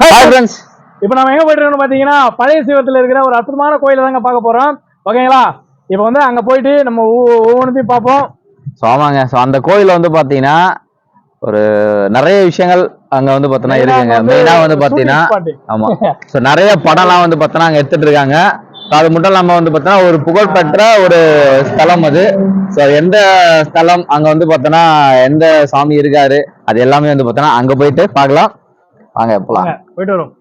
Friends இப்போ நம்ம எங்க போயிட்டு இருக்கோம்னு பாத்தீங்கன்னா பழைய சிவத்துல இருக்கிற ஒரு அற்புதமான கோயில தாங்க பார்க்க போறோம். ஓகேங்களா? இப்போ வந்து அங்க போயிட்டு நம்ம ஒவ்வொ- ஒவ்வொன்றுத்தையும் பார்ப்போம். ஸோ ஆமாங்க. ஸோ அந்த கோயில்ல வந்து பார்த்தீங்கன்னா ஒரு நிறைய விஷயங்கள் அங்க வந்து பார்த்தோன்னா இருக்குங்க. மெயினா வந்து spot. ஆமா. ஸோ நிறைய படம்லாம் வந்து பார்த்தோன்னா அங்க எடுத்துட்டு இருக்காங்க. அது மட்டும் இல்லாம வந்து பார்த்தோன்னா ஒரு புகழ்பெற்ற ஒரு ஸ்தலம் அது. ஸோ எந்த ஸ்தலம்? அங்க வந்து பார்த்தோன்னா எந்த சாமி இருக்காரு? அது எல்லாமே வந்து பார்த்தோன்னா அங்க போயிட்டு பார்க்கலாம். வாங்க போலாம். போயிட்டு வரும்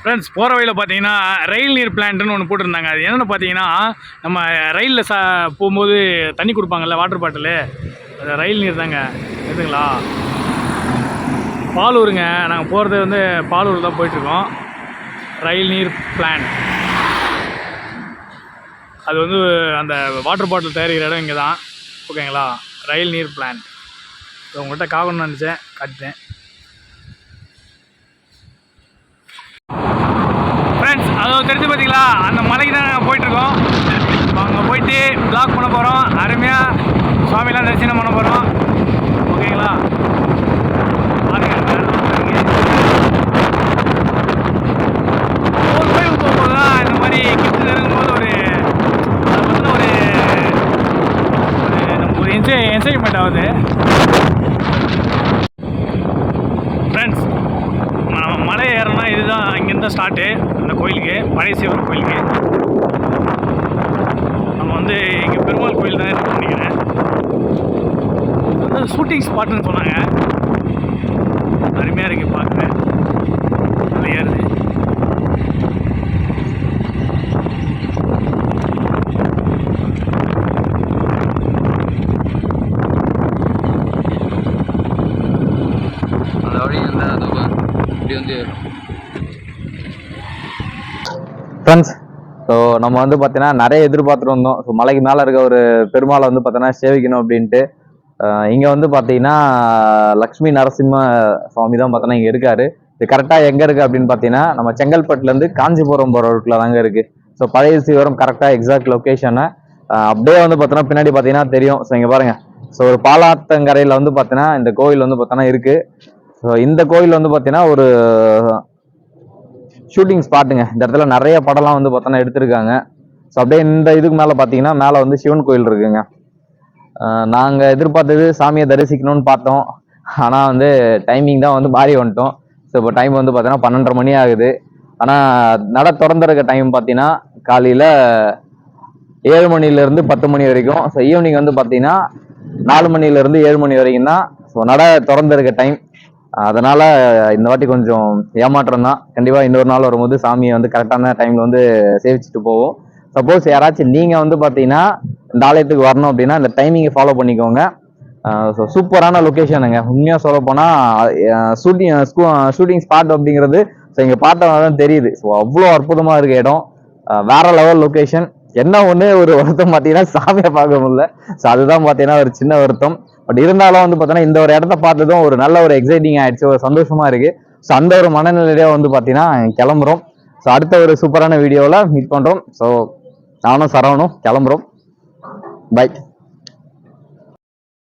ஃப்ரெண்ட்ஸ் போகிற வழியில் பார்த்தீங்கன்னா ரயில் நீர் பிளான்ட்னு ஒன்று போட்டிருந்தாங்க. அது என்னென்னு பார்த்தீங்கன்னா நம்ம ரயிலில் சா போகும்போது தண்ணி கொடுப்பாங்கல்ல வாட்டர் பாட்டில் அது ரயில் நீர் தாங்க. எதுங்களா? பாலூருங்க. நாங்கள் போகிறது வந்து பாலூர் தான் போயிட்டுருக்கோம். ரயில் நீர் பிளான் அது வந்து அந்த வாட்டர் பாட்டில் தயாரிக்கிற இடம் இங்கே தான் ஓகேங்களா ரயில் நீர் பிளான்ட் உங்கள்கிட்ட காக்கணும்னு நினச்சேன் காட்டுறேன். ஃப்ரெண்ட்ஸ் அதை தெரிஞ்சு பார்த்தீங்களா அந்த மலைக்கு தான் நாங்கள் போயிட்டுருக்கோம். அங்கே போயிட்டு பிளாக் பண்ண போகிறோம் அருமையாக சுவாமிலாம் தரிசனம் பண்ண போகிறோம் ஓகேங்களா? என்ஜாய் என்ஜாய்மெண்ட் ஆகுது கோயிலுக்கு போகும்போது தான் இந்த மாதிரி கிஃப்ட் இருக்கும்போது ஒரு அது வந்து ஒரு ஒரு நமக்கு ஒரு என்ஜாய் என்ஜாய்மெண்ட் ஆகுது ஃப்ரெண்ட்ஸ் நம்ம மலை ஏறனா இதுதான் இங்கேருந்து ஸ்டார்ட்டு அந்த கோயிலுக்கு பழைய சிவன் கோயிலுக்கு. நம்ம வந்து இங்கே பெருமாள் கோயில் தான் இருக்கு நினைக்கிறேன். வந்து ஷூட்டிங் ஸ்பாட்னு சொன்னாங்க. அருமையாக இருக்குது பார்க்குறேன் அது அந்த வழி அந்த இப்படி வந்து ஃப்ரெண்ட்ஸ் ஸோ நம்ம வந்து பார்த்தீங்கன்னா நிறைய எதிர்பார்த்துட்டு வந்தோம். ஸோ மலைக்கு மேலே இருக்க ஒரு பெருமாளை வந்து பார்த்தீங்கன்னா சேவிக்கணும் அப்படின்ட்டு. இங்கே வந்து பார்த்தீங்கன்னா லக்ஷ்மி நரசிம்ம சுவாமி தான் பார்த்தோன்னா இங்கே இருக்காரு. இது கரெக்டாக எங்கே இருக்குது அப்படின்னு பார்த்தீங்கன்னா நம்ம செங்கல்பட்டுலேருந்து காஞ்சிபுரம் போகிற ரூட்டில் தாங்க இருக்குது ஸோ பழைய சிவரம் கரெக்டாக எக்ஸாக்ட் லொக்கேஷனை அப்படியே வந்து பார்த்தோன்னா பின்னாடி பார்த்தீங்கன்னா தெரியும். ஸோ இங்கே பாருங்கள் ஸோ ஒரு பாலாத்தங்கரையில் வந்து பார்த்தீங்கன்னா இந்த கோயில் வந்து பார்த்தோன்னா இருக்குது ஸோ இந்த கோயில் வந்து பார்த்தீங்கன்னா ஒரு ஷூட்டிங் ஸ்பாட்டுங்க இந்த இடத்துல நிறைய படம்லாம் வந்து பார்த்தோன்னா எடுத்திருக்காங்க. ஸோ அப்படியே இந்த இதுக்கு மேலே பார்த்தீங்கன்னா மேலே வந்து சிவன் கோயில் இருக்குங்க. நாங்கள் எதிர்பார்த்தது சாமியை தரிசிக்கணும்னு பார்த்தோம். ஆனால் வந்து டைமிங் தான் வந்து மாறி வந்துட்டோம். ஸோ இப்போ டைம் வந்து பார்த்தீங்கன்னா பன்னெண்டரை மணி ஆகுது. ஆனால் நட திறந்துருக்க டைம் பார்த்தீங்கன்னா காலையில் ஏழு மணிலேருந்து பத்து மணி வரைக்கும். ஸோ ஈவினிங் வந்து பார்த்தீங்கன்னா நாலு மணிலேருந்து ஏழு மணி வரைக்கும் தான். ஸோ நட திறந்துருக்க டைம் அதனால இந்த வாட்டி கொஞ்சம் ஏமாற்றம் தான் கண்டிப்பாக இன்னொரு நாள் வரும்போது சாமியை வந்து கரெக்டான டைமில் வந்து சேவிச்சுட்டு போவோம். சப்போஸ் யாராச்சும் நீங்கள் வந்து பார்த்தீங்கன்னா இந்த ஆலயத்துக்கு வரணும் அப்படின்னா இந்த டைமிங்கை ஃபாலோ பண்ணிக்கோங்க. ஸோ சூப்பரான லொக்கேஷனுங்க உண்மையாக சொல்ல போனால் ஷூட்டிங் ஷூட்டிங் ஸ்பாட் அப்படிங்கிறது ஸோ இங்கே பார்த்தவங்க தான் தெரியுது. ஸோ அவ்வளோ அற்புதமாக இருக்க இடம். வேற லெவல் லொக்கேஷன் என்ன ஒன்று ஒரு வருத்தம் பார்த்தீங்கன்னா சாமியை பார்க்க முடியல. ஸோ அதுதான் பார்த்தீங்கன்னா ஒரு சின்ன வருத்தம். பட் இருந்தாலும் வந்து பார்த்தோன்னா இந்த ஒரு இடத்த பார்த்ததும் ஒரு நல்ல ஒரு எக்ஸைட்டிங் ஆயிடுச்சு ஒரு சந்தோஷமா இருக்கு. ஸோ அந்த ஒரு மனநிலையிலே வந்து பார்த்தீங்கன்னா கிளம்புறோம். ஸோ அடுத்த ஒரு சூப்பரான வீடியோவில் மீட் பண்ணுறோம் ஸோ நானும் சரவணும் கிளம்புறோம். பை